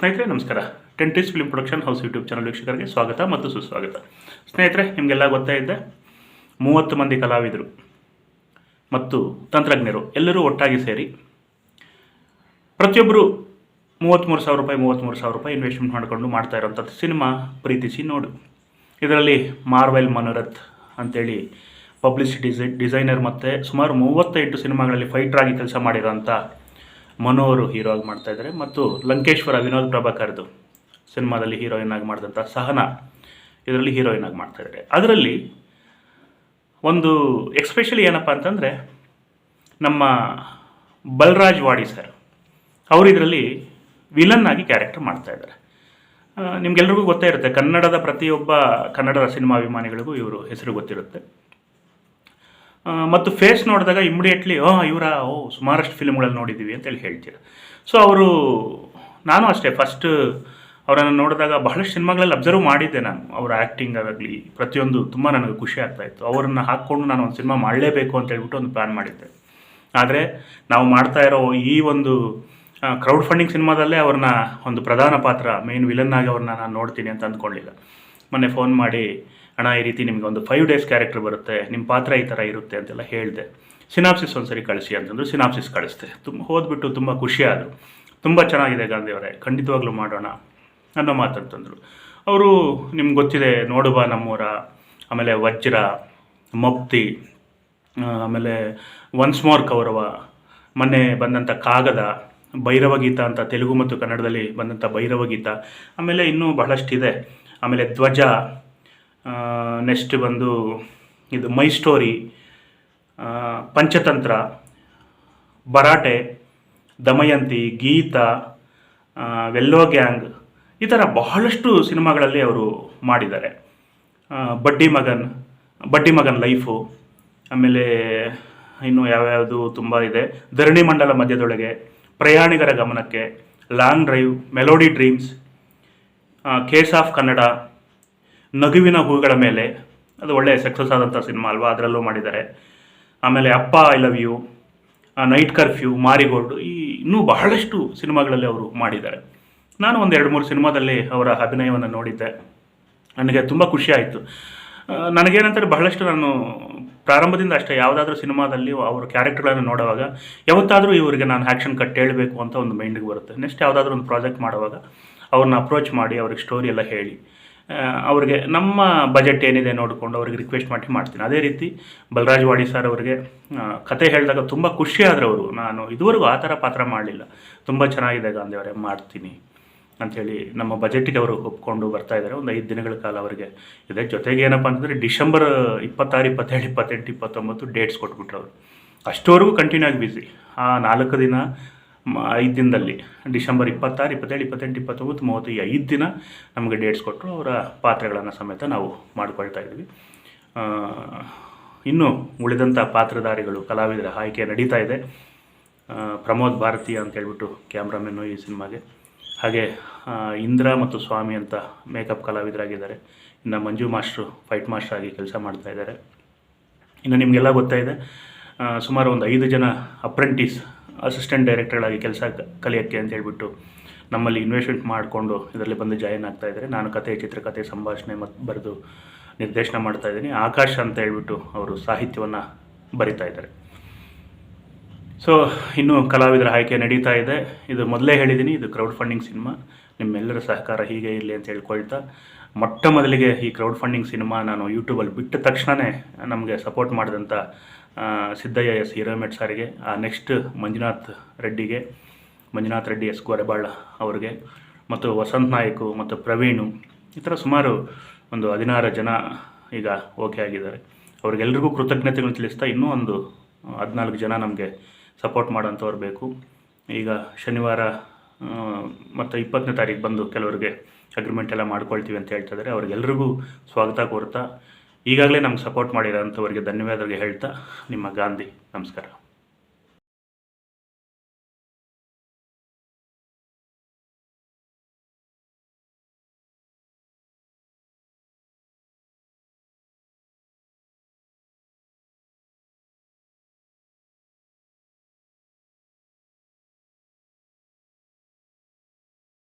ಸ್ನೇಹಿತರೆ, ನಮಸ್ಕಾರ. ಟೆಂಟಿಸ್ film production house YouTube channel ವೀಕ್ಷಕರಿಗೆ ಸ್ವಾಗತ ಮತ್ತು ಸುಸ್ವಾಗತ. ಸ್ನೇಹಿತರೆ, ನಿಮಗೆಲ್ಲ ಗೊತ್ತಾ ಇದ್ದೆ ಮೂವತ್ತು ಮಂದಿ ಕಲಾವಿದರು ಮತ್ತು ತಂತ್ರಜ್ಞರು ಎಲ್ಲರೂ ಒಟ್ಟಾಗಿ ಸೇರಿ ಪ್ರತಿಯೊಬ್ಬರು ಮೂವತ್ತ್ಮೂರು ಸಾವಿರ ರೂಪಾಯಿ ಮೂವತ್ತ್ಮೂರು ಸಾವಿರ ರೂಪಾಯಿ ಇನ್ವೆಸ್ಟ್ಮೆಂಟ್ ಮಾಡಿಕೊಂಡು ಮಾಡ್ತಾ ಇರೋಂಥದ್ದು ಸಿನಿಮಾ ಪ್ರೀತಿಸಿ ನೋಡು ಇದರಲ್ಲಿ ಮಾರ್ವೆಲ್ ಮನೋರಥ್ ಅಂತೇಳಿ ಪಬ್ಲಿಸಿಟಿ ಡಿಸೈ ಡಿಸೈನರ್ ಮತ್ತು ಸುಮಾರು ಮೂವತ್ತೆಂಟು ಸಿನಿಮಾಗಳಲ್ಲಿ ಫೈಟರ್ ಆಗಿ ಕೆಲಸ ಮಾಡಿರೋಂಥ ಮನು ಅವರು ಹೀರೋ ಆಗಿ ಮಾಡ್ತಾ ಇದ್ದಾರೆ ಮತ್ತು ಲಂಕೇಶ್ವರ ವಿನೋದ್ ಪ್ರಭಾಕರ್ದು ಸಿನಿಮಾದಲ್ಲಿ ಹೀರೋಯಿನ್ ಆಗಿ ಮಾಡಿದಂಥ ಸಹನಾ ಇದರಲ್ಲಿ ಹೀರೋಯಿನ್ ಆಗಿ ಮಾಡ್ತಾ ಇದ್ದಾರೆ ಅದರಲ್ಲಿ ಒಂದು ಎಕ್ಸ್ಪೆಷಲಿ ಏನಪ್ಪ ಅಂತಂದರೆ ನಮ್ಮ ಬಲರಾಜ್ ವಾಡಿ ಸರ್ ಅವರು ಇದರಲ್ಲಿ ವಿಲನ್ ಆಗಿ ಕ್ಯಾರೆಕ್ಟರ್ ಮಾಡ್ತಾ ಇದ್ದಾರೆ ನಿಮಗೆಲ್ರಿಗೂ ಗೊತ್ತೇ ಇರುತ್ತೆ ಕನ್ನಡದ ಪ್ರತಿಯೊಬ್ಬ ಕನ್ನಡದ ಸಿನಿಮಾ ಅಭಿಮಾನಿಗಳಿಗೂ ಇವರು ಹೆಸರು ಗೊತ್ತಿರುತ್ತೆ. ಮತ್ತು ಫೇಸ್ ನೋಡಿದಾಗ ಇಮ್ಮಿಡಿಯೇಟ್ಲಿ ಓ ಇವರ, ಓ, ಸುಮಾರಷ್ಟು ಫಿಲ್ಮ್ಗಳಲ್ಲಿ ನೋಡಿದ್ದೀವಿ ಅಂತೇಳಿ ಹೇಳ್ತೀರ. ಸೊ ಅವರು, ನಾನು ಅಷ್ಟೇ ಫಸ್ಟ್ ಅವರನ್ನು ನೋಡಿದಾಗ ಬಹಳಷ್ಟು ಸಿನಿಮಾಗಳಲ್ಲಿ ಅಬ್ಸರ್ವ್ ಮಾಡಿದ್ದೆ ನಾನು. ಅವರ ಆ್ಯಕ್ಟಿಂಗ್ ಆಗಲಿ, ಪ್ರತಿಯೊಂದು ತುಂಬ ನನಗೆ ಖುಷಿ ಆಗ್ತಾಯಿತ್ತು ಅವರನ್ನು ಹಾಕ್ಕೊಂಡು ನಾನು ಒಂದು ಸಿನಿಮಾ ಮಾಡಲೇಬೇಕು ಅಂತ ಹೇಳ್ಬಿಟ್ಟು ಒಂದು ಪ್ಲ್ಯಾನ್ ಮಾಡಿದ್ದೆ. ಆದರೆ, ನಾವು ಮಾಡ್ತಾ ಇರೋ ಈ ಒಂದು ಕ್ರೌಡ್ ಫಂಡಿಂಗ್ ಸಿನಿಮಾದಲ್ಲೇ ಅವ್ರನ್ನ ಒಂದು ಪ್ರಧಾನ ಪಾತ್ರ ಮೇನ್ ವಿಲನ್ ಆಗಿ ಅವ್ರನ್ನ ನಾನು ನೋಡ್ತೀನಿ ಅಂತ ಅಂದ್ಕೊಳ್ಳಿಲ್ಲ ಮೊನ್ನೆ ಫೋನ್ ಮಾಡಿ ಅಣ್ಣ, ಈ ರೀತಿ ನಿಮಗೆ ಒಂದು ಫೈವ್ ಡೇಸ್ ಕ್ಯಾರೆಕ್ಟರ್ ಬರುತ್ತೆ ನಿಮ್ಮ ಪಾತ್ರ ಈ ಥರ ಇರುತ್ತೆ ಅಂತೆಲ್ಲ ಹೇಳಿದೆ. ಸಿನಾಪ್ಸಿಸ್ ಒಂದ್ಸರಿ ಕಳಿಸಿ ಅಂತಂದ್ರು ಸಿನಾಪ್ಸಿಸ್ ಕಳಿಸ್ತೆ ತುಂಬ ಓದ್ಬಿಟ್ಟು ತುಂಬ ಖುಷಿ ಆದರು. ತುಂಬ ಚೆನ್ನಾಗಿದೆ ಗಾಂಧಿ ಅವರೇ, ಖಂಡಿತವಾಗ್ಲೂ ಮಾಡೋಣ ಅನ್ನೋ ಮಾತಂತಂದರು ಅವರು ನಿಮ್ಗೆ ಗೊತ್ತಿದೆ, ನೋಡುವ ನಮ್ಮೂರ, ಆಮೇಲೆ ವಜ್ರ, ಮಪ್ತಿ ಆಮೇಲೆ ಒನ್ಸ್ ಮೋರ್ ಕೌರವ, ಮೊನ್ನೆ ಬಂದಂಥ ಕಾಗದ ಭೈರವಗೀತ ಅಂತ ತೆಲುಗು ಮತ್ತು ಕನ್ನಡದಲ್ಲಿ ಬಂದಂಥ ಭೈರವಗೀತ ಆಮೇಲೆ ಇನ್ನೂ ಬಹಳಷ್ಟಿದೆ. ಆಮೇಲೆ ಧ್ವಜ ನೆಕ್ಸ್ಟ್ ಬಂದು ಇದು ಮೈ ಸ್ಟೋರಿ ಪಂಚತಂತ್ರ ಬರಾಟೆ ದಮಯಂತಿ, ಗೀತ ವೆಲ್ಲೋ ಗ್ಯಾಂಗ್ ಈ ಥರ ಬಹಳಷ್ಟು ಸಿನಿಮಾಗಳಲ್ಲಿ ಅವರು ಮಾಡಿದ್ದಾರೆ. ಬಡ್ಡಿ ಮಗನ್ ಬಡ್ಡಿ ಮಗನ್ ಲೈಫು ಆಮೇಲೆ ಇನ್ನು ಯಾವ್ಯಾವುದು ತುಂಬ ಇದೆ. ಧರಣಿ ಮಂಡಲ ಮಧ್ಯದೊಳಗೆ ಪ್ರಯಾಣಿಕರ ಗಮನಕ್ಕೆ long drive melody dreams case of Kannada ನಗುವಿನ ಹೂಗಳ ಮೇಲೆ. ಅದು ಒಳ್ಳೆಯ ಸಕ್ಸಸ್ ಆದಂಥ ಸಿನಿಮಾ ಅಲ್ವಾ? ಅದರಲ್ಲೂ ಮಾಡಿದ್ದಾರೆ. ಆಮೇಲೆ ಅಪ್ಪ I love you night curfew marigold ಈ ಇನ್ನೂ ಬಹಳಷ್ಟು ಸಿನಿಮಾಗಳಲ್ಲಿ ಅವರು ಮಾಡಿದ್ದಾರೆ. ನಾನು ಒಂದು ಎರಡು ಮೂರು ಸಿನಿಮಾದಲ್ಲಿ ಅವರ ಅಭಿನಯವನ್ನು ನೋಡಿದ್ದೆ. ನನಗೆ ತುಂಬ ಖುಷಿ ಆಯಿತು. ನನಗೇನಂತಾರೆ ಬಹಳಷ್ಟು ನಾನು ಪ್ರಾರಂಭದಿಂದ ಅಷ್ಟೇ ಯಾವುದಾದ್ರೂ ಸಿನಿಮಾದಲ್ಲಿ ಅವ್ರ ಕ್ಯಾರೆಕ್ಟರ್ಗಳನ್ನು ನೋಡುವಾಗ ಯಾವತ್ತಾದರೂ ಇವರಿಗೆ ನಾನು ಆ್ಯಕ್ಷನ್ ಕಟ್ ಹೇಳಬೇಕು ಅಂತ ಒಂದು ಮೈಂಡಿಗೆ ಬರುತ್ತೆ. ನೆಕ್ಸ್ಟ್ ಯಾವುದಾದ್ರೂ ಒಂದು ಪ್ರಾಜೆಕ್ಟ್ ಮಾಡುವಾಗ ಅವ್ರನ್ನ ಅಪ್ರೋಚ್ ಮಾಡಿ, ಅವ್ರಿಗೆ ಸ್ಟೋರಿ ಎಲ್ಲ ಹೇಳಿ. ಅವ್ರಿಗೆ ನಮ್ಮ ಬಜೆಟ್ ಏನಿದೆ ನೋಡಿಕೊಂಡು ಅವ್ರಿಗೆ ರಿಕ್ವೆಸ್ಟ್ ಮಾಡಿ ಮಾಡ್ತೀನಿ. ಅದೇ ರೀತಿ ಬಲರಾಜ್ ವಾಡಿ ಸರ್ ಅವರಿಗೆ ಕತೆ ಹೇಳಿದಾಗ ತುಂಬ ಖುಷಿ ಅವರು. ನಾನು ಇದುವರೆಗೂ ಆ ಥರ ಪಾತ್ರ ಮಾಡಲಿಲ್ಲ. ತುಂಬ ಚೆನ್ನಾಗಿದೆ ಗಾಂಧಿ ಅವರೇ, ಮಾಡ್ತೀನಿ ಅಂಥೇಳಿ ನಮ್ಮ ಬಜೆಟ್ಗೆ ಅವರು ಒಪ್ಕೊಂಡು ಬರ್ತಾ ಇದ್ದಾರೆ. ಒಂದು ಐದು ದಿನಗಳ ಕಾಲ ಅವರಿಗೆ ಇದೆ. ಜೊತೆಗೆ ಏನಪ್ಪ ಅಂತಂದರೆ ಡಿಸೆಂಬರ್ ಇಪ್ಪತ್ತಾರು, ಇಪ್ಪತ್ತೇಳು, ಇಪ್ಪತ್ತೆಂಟು, ಇಪ್ಪತ್ತೊಂಬತ್ತು ಡೇಟ್ಸ್ ಕೊಟ್ಬಿಟ್ರು ಅವರು. ಅಷ್ಟವರೆಗೂ ಕಂಟಿನ್ಯೂ ಆಗಿ ಬಿಸಿ ಆ ನಾಲ್ಕು ದಿನ ಐದು ದಿನದಲ್ಲಿ. ಡಿಸೆಂಬರ್ ಇಪ್ಪತ್ತಾರು, ಇಪ್ಪತ್ತೇಳು, ಇಪ್ಪತ್ತೆಂಟು, ಇಪ್ಪತ್ತೊಂಬತ್ತು ಮೂವತ್ತು ಈ ಐದು ದಿನ ನಮಗೆ ಡೇಟ್ಸ್ ಕೊಟ್ಟರು ಅವರ ಪಾತ್ರಗಳನ್ನು ಸಮೇತ ನಾವು ಮಾಡಿಕೊಳ್ತಾ ಇದ್ವಿ. ಇನ್ನು ಉಳಿದಂಥ ಪಾತ್ರಧಾರಿಗಳು, ಕಲಾವಿದರ ಆಯ್ಕೆ ನಡೀತಾ ಇದೆ. ಪ್ರಮೋದ್ ಭಾರತಿ ಅಂತ ಹೇಳ್ಬಿಟ್ಟು ಕ್ಯಾಮ್ರಾಮನ್ನು ಈ ಸಿನಿಮಾಗೆ. ಹಾಗೆ ಇಂದ್ರ ಮತ್ತು ಸ್ವಾಮಿ ಅಂತ ಮೇಕಪ್ ಕಲಾವಿದರಾಗಿದ್ದಾರೆ. ಇನ್ನು ಮಂಜು ಮಾಸ್ಟ್ರು ಫೈಟ್ ಮಾಸ್ಟರ್ ಆಗಿ ಕೆಲಸ ಮಾಡ್ತಾ ಇದ್ದಾರೆ. ಇನ್ನು ನಿಮಗೆಲ್ಲ ಗೊತ್ತಾಯಿದೆ ಸುಮಾರು ಒಂದು ಐದು ಜನ ಅಪ್ರೆಂಟಿಸ್ ಅಸಿಸ್ಟೆಂಟ್ ಡೈರೆಕ್ಟರ್ಗಳಾಗಿ ಕೆಲಸ ಕಲಿಯೋಕ್ಕೆ ಅಂತ ಹೇಳ್ಬಿಟ್ಟು ನಮ್ಮಲ್ಲಿ ಇನ್ವೆಸ್ಟ್ಮೆಂಟ್ ಮಾಡಿಕೊಂಡು ಇದರಲ್ಲಿ ಬಂದು ಜಾಯಿನ್ ಆಗ್ತಾ ಇದ್ದಾರೆ. ನಾನು ಕತೆ ಚಿತ್ರಕಥೆ, ಸಂಭಾಷಣೆ ಮತ್ತು ಬರೆದು ನಿರ್ದೇಶನ ಮಾಡ್ತಾ ಇದ್ದೀನಿ. ಆಕಾಶ್ ಅಂತ ಹೇಳ್ಬಿಟ್ಟು ಅವರು ಸಾಹಿತ್ಯವನ್ನು ಬರಿತಾ ಇದ್ದಾರೆ. ಸೊ ಇನ್ನು ಕಲಾವಿದರ ಆಯ್ಕೆ ನಡೀತಾ ಇದೆ. ಇದು ಮೊದಲೇ ಹೇಳಿದ್ದೀನಿ ಇದು ಕ್ರೌಡ್ ಫಂಡಿಂಗ್ ಸಿನಿಮಾ ನಿಮ್ಮೆಲ್ಲರ ಸಹಕಾರ ಹೀಗೆ ಇರಲಿ ಅಂತ ಹೇಳ್ಕೊಳ್ತಾ, ಮೊಟ್ಟ ಮೊದಲಿಗೆ ಈ ಕ್ರೌಡ್ ಫಂಡಿಂಗ್ ಸಿನಿಮಾ ನಾನು ಯೂಟ್ಯೂಬಲ್ಲಿ ಬಿಟ್ಟ ತಕ್ಷಣವೇ ನಮಗೆ ಸಪೋರ್ಟ್ ಮಾಡಿದಂಥ ಸಿದ್ದಯ್ಯ ಎಸ್. ಹಿರೇಮೆಟ್ ಸಾರಿಗೆ, ಆ ನೆಕ್ಸ್ಟ್ ಮಂಜುನಾಥ್ ರೆಡ್ಡಿಗೆ, ಮಂಜುನಾಥ್ ರೆಡ್ಡಿ ಎಸ್. ಗೋರೆಬಾಳ ಅವರಿಗೆ, ಮತ್ತು ವಸಂತ್ ನಾಯಕ್ ಮತ್ತು ಪ್ರವೀಣು, ಈ ಥರ ಸುಮಾರು ಒಂದು ಹದಿನಾರು ಜನ ಈಗ ಓಕೆ ಆಗಿದ್ದಾರೆ. ಅವ್ರಿಗೆಲ್ರಿಗೂ ಕೃತಜ್ಞತೆಗಳನ್ನು ತಿಳಿಸ್ತಾ ಇನ್ನೂ ಒಂದು ಹದಿನಾಲ್ಕು ಜನ ನಮಗೆ ಸಪೋರ್ಟ್ ಮಾಡೋಂಥವ್ರು ಬೇಕು. ಈಗ ಶನಿವಾರ ಮತ್ತು ಇಪ್ಪತ್ತನೇ ತಾರೀಕು ಬಂದು ಕೆಲವರಿಗೆ ಅಗ್ರಿಮೆಂಟ್ ಎಲ್ಲ ಮಾಡ್ಕೊಳ್ತೀವಿ ಅಂತ ಹೇಳ್ತಾ ಇದ್ದಾರೆ. ಅವ್ರಿಗೆಲ್ರಿಗೂ ಸ್ವಾಗತ ಕೋರ್ತಾ, ಈಗಾಗಲೇ ನಮ್ಗೆ ಸಪೋರ್ಟ್ ಮಾಡಿರೋಂಥವ್ರಿಗೆ ಧನ್ಯವಾದಗಳಿಗೆ ಹೇಳ್ತಾ, ನಿಮ್ಮ ಗಾಂಧಿ, ನಮಸ್ಕಾರ.